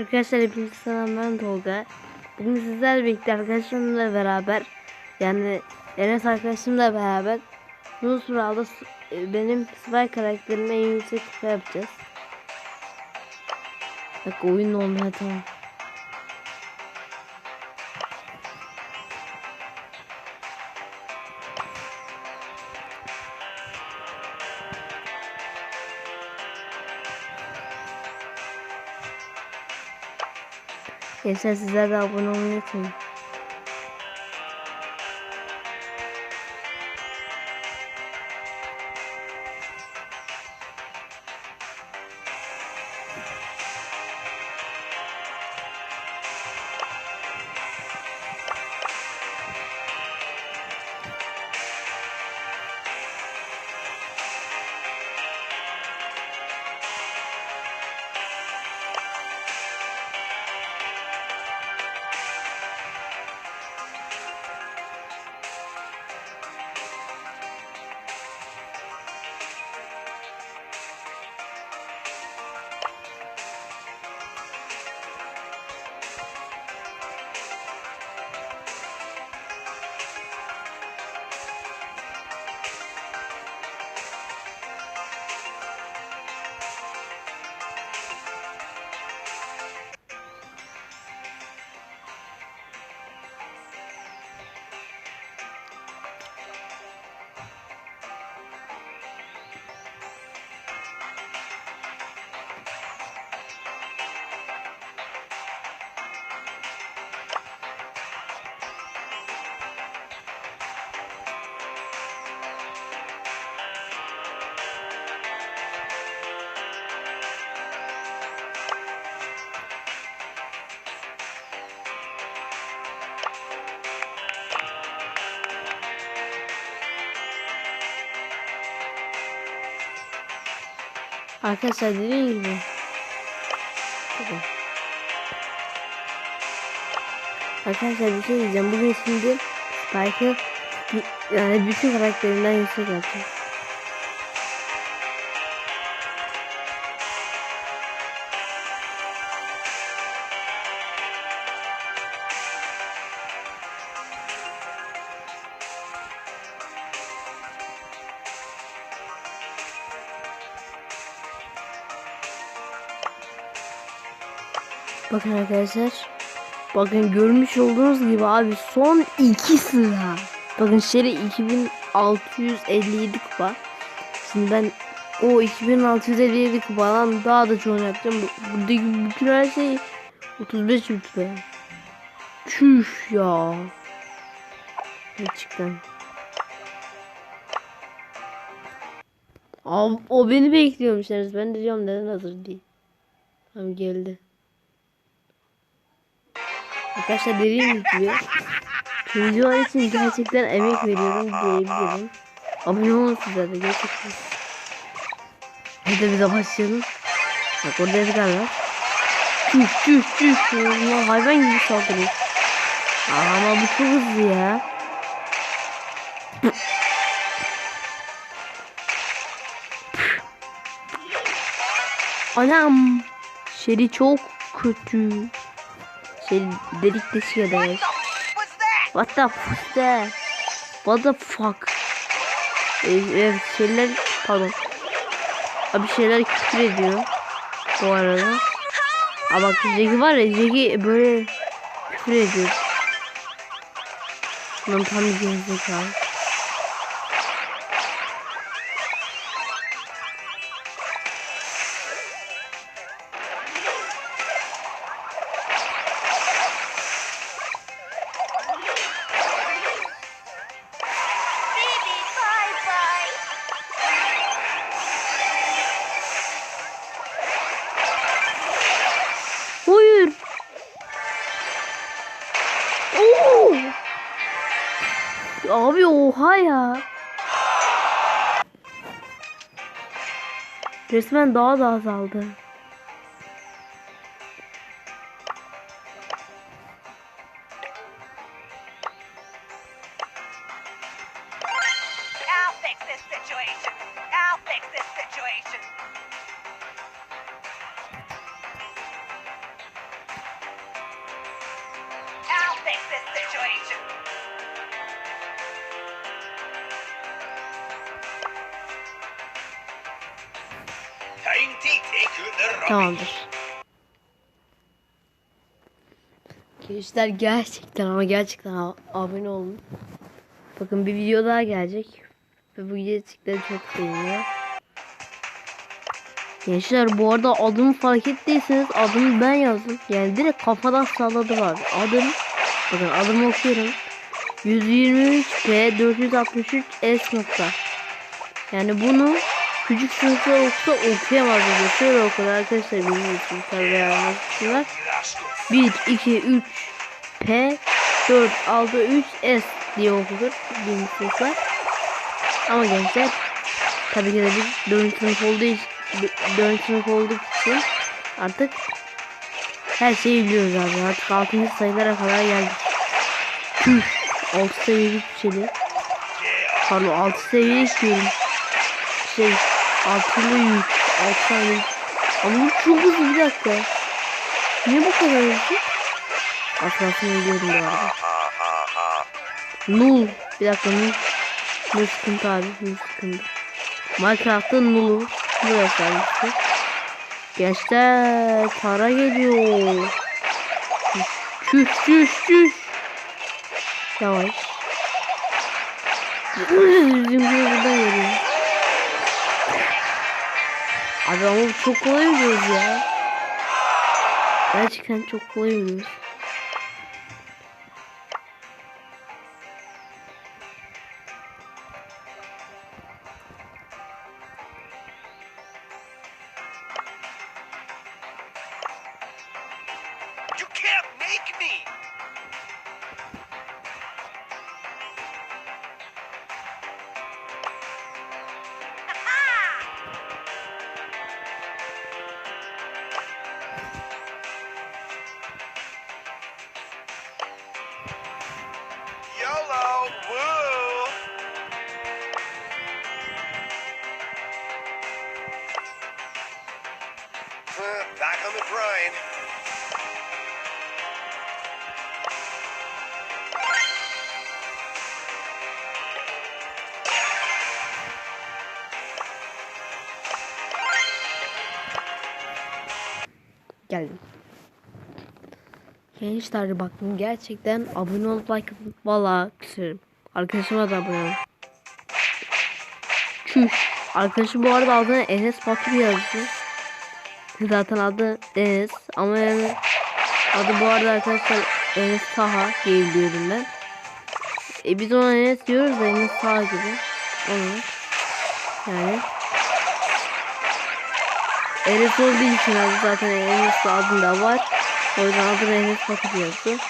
Arkadaşlar hepinize selam ben Tolga. Bugün sizlerle birlikte arkadaşlarımla beraber yani Enes arkadaşımla beraber s- e, benim Spy karakterime en yüksek yapacağız. Bak oyun olmuyor tamam. Gençler sizler de abone olmayı unutmayın. Arkadaşlar dediğim gibi. Tamam. Arkadaşlar bir şey diyeceğim. Bugün şimdi Spike'ı yani bütün karakterinden yüksek yapacağız. Bakın arkadaşlar. Bakın görmüş olduğunuz gibi abi son iki sıra. Bakın Sherry 2657 kupa. Şimdi ben o 2657 kupadan daha da çoğunu yapacağım. Bu- Buradaki bütün her şey 35 rütbe. Çüş ya. Gerçekten. Abi, o beni bekliyormuş. Ben de diyorum neden hazır değil. Tamam geldi. Arkadaşlar dediğim gibi şu videolar için gerçekten emek veriyorum diyebilirim. Abone olun sizler de gerçekten. Hadi bize başlayalım. Bak orada Edgar var. Çüş çüş çüş. Bunlar hayvan gibi saldırıyor. Ama bu çok hızlı ya. Anam. Şeri çok kötü. Şey delik deşiyor demek. What the fuck that? What the fuck? Ee, evet şeyler pardon. Abi şeyler küfür ediyor. Bu arada. Aa bak Jackie var ya Jackie böyle küfür ediyor. Lan tam bir gerizekalı. Resmen daha da azaldı. Tamamdır. Gençler gerçekten ama gerçekten abone olun. Bakın bir video daha gelecek. Ve bu gerçekten çok seviniyor. Gençler bu arada adımı fark ettiyseniz adımı ben yazdım. Yani direkt kafadan salladı var. Adım bakın adımı okuyorum. 123 P 463 S nokta. Yani bunu küçük sınıflar okusa okuyamaz diyor. Şöyle okur arkadaşlar benim için. You rascal. 1, 2, 3 P 4, 6, 3 S diye okunur. Birinci sınıflar. Ama gençler tabii ki de biz 4. sınıf olduğu için 4. sınıf olduğu için artık her şeyi biliyoruz abi. Artık 6. sayılara kadar geldik. Tüh. 6 seviyelik bir şeydi. Pardon 6 seviyelik diyorum. Şey 6'lı yük. 6 tane yük. Ama bu çok hızlı bir dakika. Niye bu kadar hızlı? Aslında biliyorum bu arada. Null. Bir dakika null. Null sıkıntı abi. Null sıkıntı. Minecraft'ın null'u. Bu efendisi. Gençler para geliyor. Çüş çüş çüş. Yavaş. Bizim buradan geliyor. Abi ama çok kolay ya. Gerçekten çok kolay ölüyoruz. Geldim. Gençler bakın gerçekten abone olup like atın. Valla küserim. Arkadaşıma da abone olun. Çüş. Arkadaşım bu arada adını Enes Batur yazdı. Zaten adı Enes ama yani adı bu arada arkadaşlar Enes Taha diye biliyorum ben. E biz ona Enes diyoruz da Enes Taha gibi. Onu. Yani Enes olduğu için adı zaten Enes adında var. O yüzden adını Enes Batur yazdı.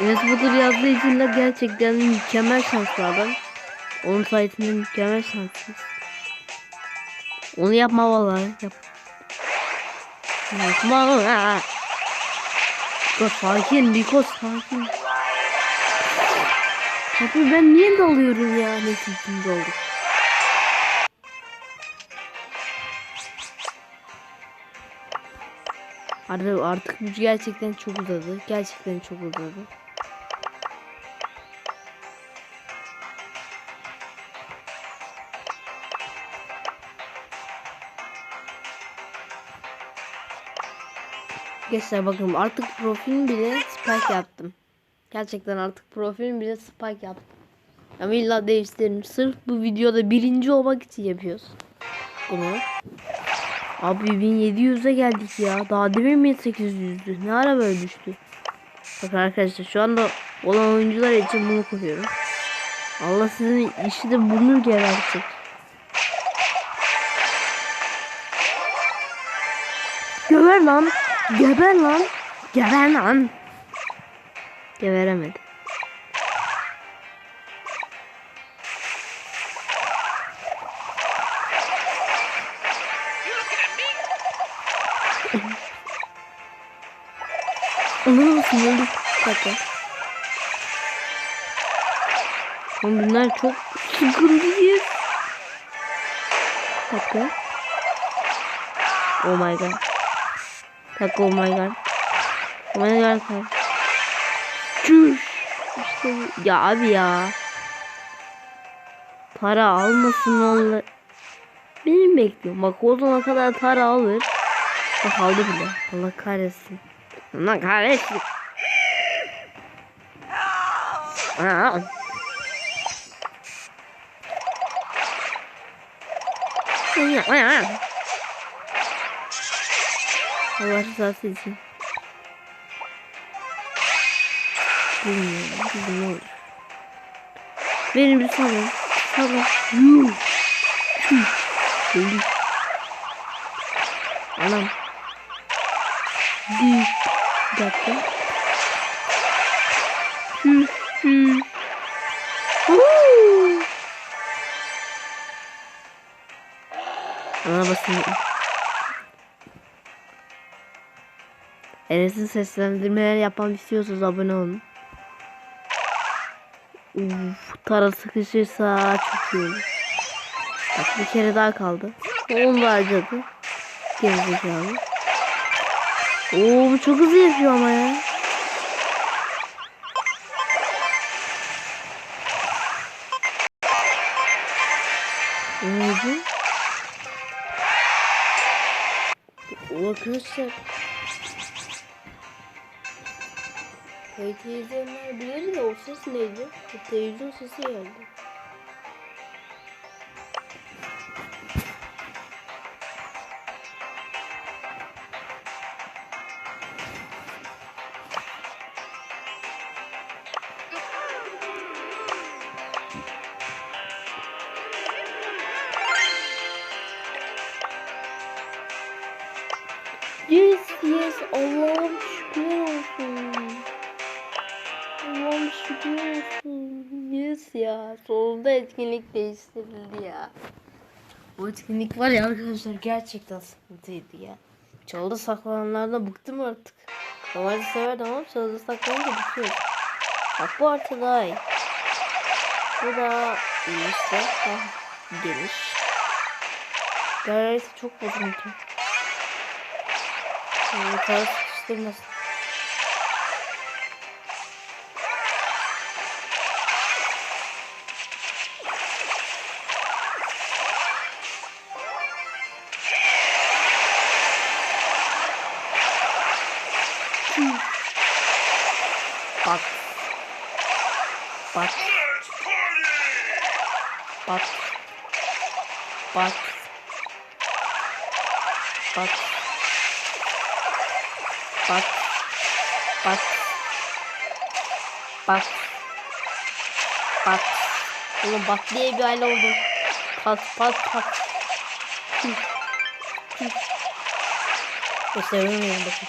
Enes Batur yazdığı için de gerçekten mükemmel şanslı adam. Onun sayesinde mükemmel şanslıyız. Onu yapma vallahi. Yap. Yapma. Biko sakin. Biko sakin. Abi ben niye dalıyorum ya? Neyse ikinci olduk. Artık, artık bu gerçekten çok uzadı. Gerçekten çok uzadı. Gençler bakın artık profilim bile spike yaptım. Gerçekten artık profilim bile spike yaptım. Ama illa değiştiririm. Sırf bu videoda birinci olmak için yapıyoruz. Bunu. Abi 1700'e geldik ya. Daha demin mi 800'dü? Ne ara böyle düştü? Bakın arkadaşlar şu anda olan oyuncular için bunu koyuyorum. Allah sizin işi de bunu gebertecek. Geber lan. Geber lan. Geber lan. Geberemedi. Bulduk? Bir dakika. Oğlum bunlar çok sıkıntıyız. Dakika. Oh my god. Dakika oh my god. Oh my god. Çüş. İşte. Ya abi ya. Para almasın onlar. Benim bekliyorum. Bak o zamana kadar para alır. Bak aldı bile. Allah kahretsin. Allah kahretsin. Aa. Allah rızası için. Bilmiyorum. Bizim ne olur. Benim bir. Yuh. Tüh. Öldü. Anam. Bir dakika. Tüh. Huu. Ana basın. Enes'in seslendirmeler yapmam istiyorsanız abone olun. Uf, tara sıkışırsa çok. Bak bir kere daha kaldı. Onu da harcadı. Gerizekalı. Oo bu çok hızlı yapıyor ama ya. O arkadaşlar. Kayıt izleyenler bilir de o ses neydi? O televizyon sesi geldi. Allah'ım şükür olsun. Allah'ım şükür olsun. Yes ya sonunda etkinlik değiştirildi ya. Bu etkinlik var ya arkadaşlar gerçekten sıkıntıydı ya. Çalda saklananlardan bıktım artık. Normalde severdim ama çalda saklanınca bıkıyorum. Bak bu artı daha. Bu da iyi işte. Daha geniş. Gayret çok bozuntu. Yani para sıkıştırmasın. Bak. Bak. Bak. Bak. Bak. Bas. Bas. Bas. Bas. Oğlum bas diye bir aile oldum. Pas pas pas. Bu Gösteremiyorum bakın.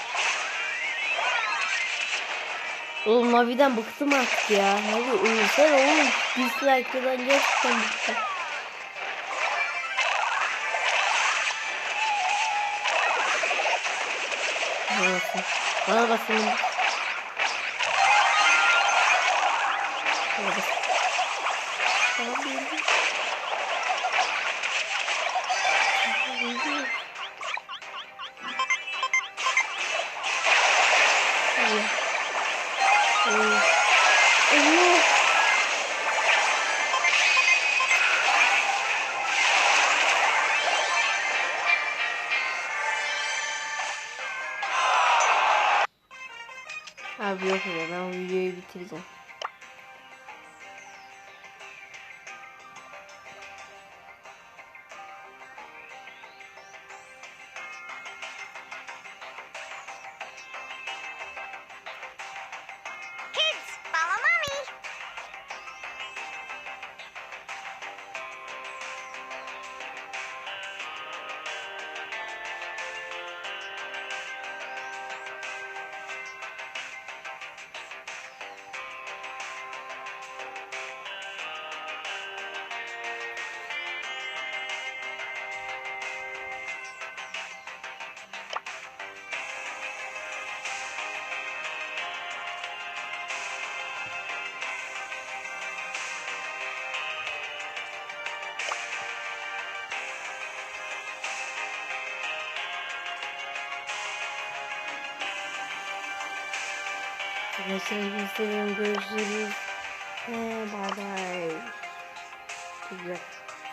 Oğlum Navi'den bıktım artık ya. Navi uyursana oğlum. Dislike'dan gerçekten bıktım. Basın. Bana basın. Bana basın. escrito. Görüşürüz. Görüşürüz. Ee, bye bye. Güzel.